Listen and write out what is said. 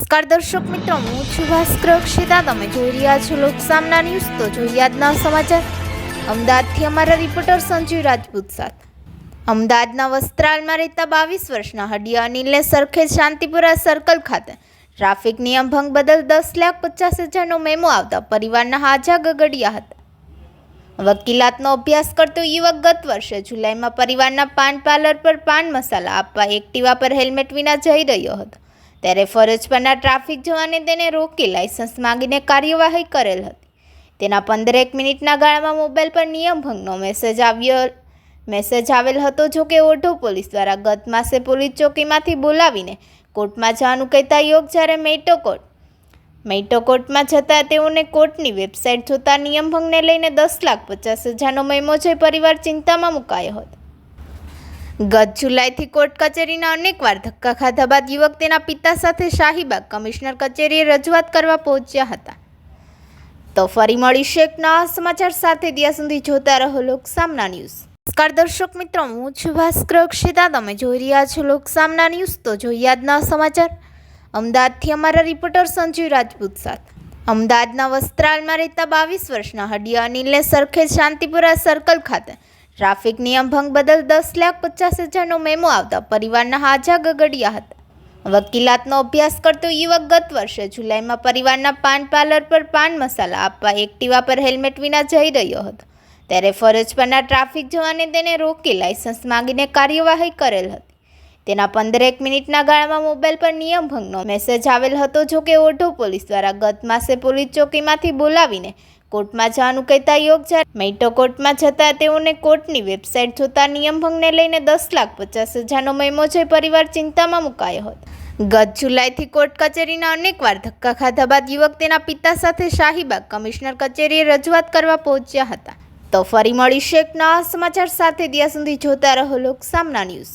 નમસ્કાર દર્શક મિત્રો, હું છું ભાસ્કર અક્ષિતા. તમે જોઈ રહ્યા છો લોકસામના ન્યૂઝ. તો જોઈએ આજના સમાચાર. અમદાવાદથી અમારા રિપોર્ટર સંજીવ રાજપૂત સાથે. અમદાવાદના વસ્ત્રાલમાં રહેતા બાવીસ વર્ષના હડિયા અનિલને સરખેજ શાંતિપુરા સર્કલ ખાતે ટ્રાફિક નિયમ ભંગ બદલ દસ લાખ પચાસ હજારનો મેમો આવતા પરિવારના હાજા ગગડ્યા હતા. વકીલાતનો અભ્યાસ કરતો યુવક ગત વર્ષે જુલાઈમાં પરિવારના પાન પાર્લર પર પાન મસાલા આપવા, એક્ટિવા પર હેલ્મેટ વિના જઈ રહ્યો હતો. ત્યારે ફરજ પરના ટ્રાફિક જવાને તેને રોકી લાયસન્સ માંગીને કાર્યવાહી કરેલ હતી. તેના પંદરેક મિનિટના ગાળામાં મોબાઈલ પર નિયમ ભંગનો મેસેજ આવ્યો, મેસેજ આવેલ હતો જો કે ઓઢો પોલીસ દ્વારા ગત માસે પોલીસ ચોકીમાંથી બોલાવીને કોર્ટમાં જવાનું કહેતા યોગ જ્યારે મેટો કોર્ટ, મેટો કોર્ટમાં જતાં તેઓને કોર્ટની વેબસાઇટ જોતા નિયમ ભંગને લઈને દસ લાખ પચાસ હજારનો મેમો જોઈ પરિવાર ચિંતામાં મુકાયો હતો. ગત જુલાઈથી કોર્ટ કચેરીના અનેકવાર ધક્કા ખાધા બાદ યુવક તેના પિતા સાથે શાહીબાગ કમિશનર કચેરીએ રજૂઆત કરવા પહોંચ્યા હતા. તો ફરી મળીશું એક નવા સમાચાર સાથે ત્યાં સુધી જોતા રહો લોકસામના ન્યૂઝ. નમસ્કાર દર્શક મિત્રો, હું છું ભાસ્કર અક્ષિતા. તમે જોઈ રહ્યા છો લોકસામના ન્યૂઝ. તો જોઈએ આજના સમાચાર. અમદાવાદથી અમારા રિપોર્ટર સંજીવ રાજપૂત સાથે. અમદાવાદના વસ્ત્રાલમાં રહેતા બાવીસ વર્ષના હડિયા અનિલને સરખેજ શાંતિપુરા સર્કલ ખાતે ટ્રાફિક નિયમ ભંગ બદલ દસ લાખ પચાસ હજારનો મેમો આવતા પરિવારના હાજા ગગડ્યા હતા. વકીલાતનો અભ્યાસ કરતો યુવક ગત વર્ષે જુલાઈમાં પરિવારના પાન પાર્લર પર પાન મસાલા આપવા એક્ટિવા પર હેલ્મેટ વિના જઈ રહ્યો હતો. ત્યારે ફરજ પરના ટ્રાફિક જવાને તેને રોકી લાયસન્સ માંગીને કાર્યવાહી કરેલ હતી. તેના પંદરેક મિનિટના ગાળામાં મોબાઈલ પર નિયમ ભંગનો મેસેજ આવેલ હતો જો કે ઓઢો પોલીસ દ્વારા ગત માસે પોલીસ ચોકીમાંથી બોલાવીને કોર્ટમાં જવાનું કહેતા યોગ જ્યારે મેટો કોર્ટમાં જતાં તેઓને કોર્ટની વેબસાઇટ જોતા નિયમભંગને લઈને દસ લાખ પચાસ હજારનો મેમો જોઈ પરિવાર ચિંતામાં મુકાયો હતો. ગત જુલાઈથી કોર્ટ કચેરીના અનેકવાર ધક્કા ખાધા બાદ યુવક તેના પિતા સાથે શાહીબાગ કમિશનર કચેરીએ રજૂઆત કરવા પહોંચ્યા હતા. તો ફરી મળીશું એક નવા સમાચાર સાથે. ત્યાં સુધી જોતા રહો લોકસામના ન્યૂઝ.